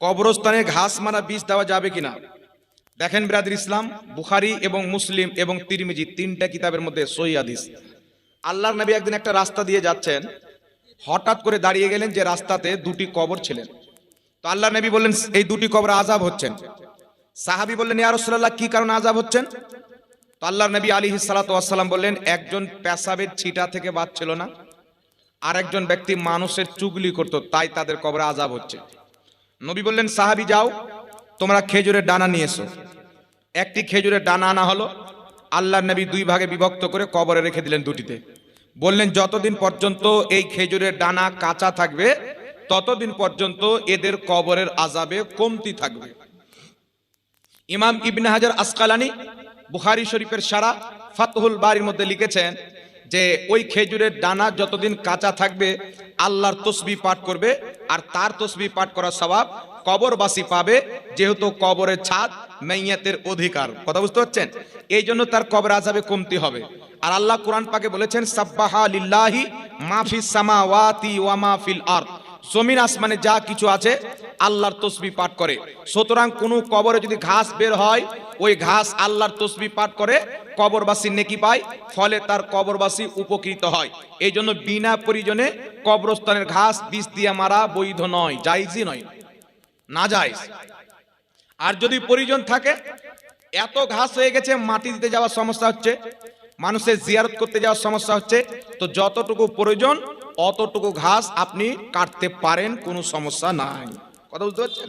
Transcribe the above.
কবরস্থানে ঘাস মারা বীজ দেওয়া যাবে কিনা? দেখেন ব্রাদির ইসলাম, বুখারি এবং মুসলিম এবং তিরমিজি তিনটা কিতাবের মধ্যে সহি হাদিস। আল্লাহর নবী একদিন একটা রাস্তা দিয়ে যাচ্ছেন, হঠাৎ করে দাঁড়িয়ে গেলেন যে রাস্তাতে দুটি কবর ছিলেন। তো আল্লাহ নবী বললেন, এই দুটি কবর আজাব হচ্ছেন। সাহাবি বললেন, ইয়া রাসূলুল্লাহ, কি কারণে আজাব হচ্ছেন? তো আল্লাহ নবী আলী সালাতাম বললেন, একজন পেশাবের ছিটা থেকে বাঁচছিল না আর একজন ব্যক্তি মানুষের চুগলি করত, তাই তাদের কবরে আজাব হচ্ছে। নবী বললেন, সাহাবি যাও, তোমরা খেজুরের ডানা নিয়ে এসো। একটি খেজুরের ডানা আনা হলো। আল্লাহ নবী দুই ভাগে বিভক্ত করে কবরে রেখে দিলেন দুটিতে। বললেন, যতদিন পর্যন্ত এই খেজুরের ডানা কাঁচা থাকবে, ততদিন পর্যন্ত এদের কবরের আজাবে কমতি থাকবে। ইমাম ইবনে হাজার আসকালানি বুখারি শরীফের সারা ফাতহুল বাড়ির মধ্যে লিখেছেন যে, ওই খেজুরের ডানা যতদিন কাঁচা থাকবে, আল্লাহর তসবি পাঠ করবে আর তার তসবি পাঠ করার স্বভাব কবরবাসী পাবে, যেহেতু কবরের ছাদ মেয়াতের অধিকার। কথা বুঝতে পারছেন? এই জন্য তার কবর আজাবে কমতি হবে। আর আল্লাহ কোরআন পাকে বলেছেন, সাব্বাহা লিল্লাহি মাফিস সামাওয়াতি ওয়া মাফিল আরদ। জমিন আসমানে যা কিছু আছে, আল্লাহর তসবি পাঠ করে। সুতরাং কোনো কবরে যদি ঘাস বের হয়, ওই ঘাস আল্লাহর তসবি পাঠ করে, কবরবাসী নেকি পায়, ফলে তার কবরবাসী উপকৃত হয়। এই জন্য বিনা পরিজনে কবরস্থানের ঘাস, বিষ দিয়ে মারা বৈধ নয় জাইজই নয়। না যায় আর যদি পরিজন থাকে, এত ঘাস হয়ে গেছে, মাটি দিতে যাওয়ার সমস্যা হচ্ছে, মানুষের জিয়ারত করতে যাওয়ার সমস্যা হচ্ছে, তো যতটুকু প্রয়োজন অতটুকু ঘাস আপনি কাটতে পারেন কোনো সমস্যা নাই। কথা বুঝতে পারছেন?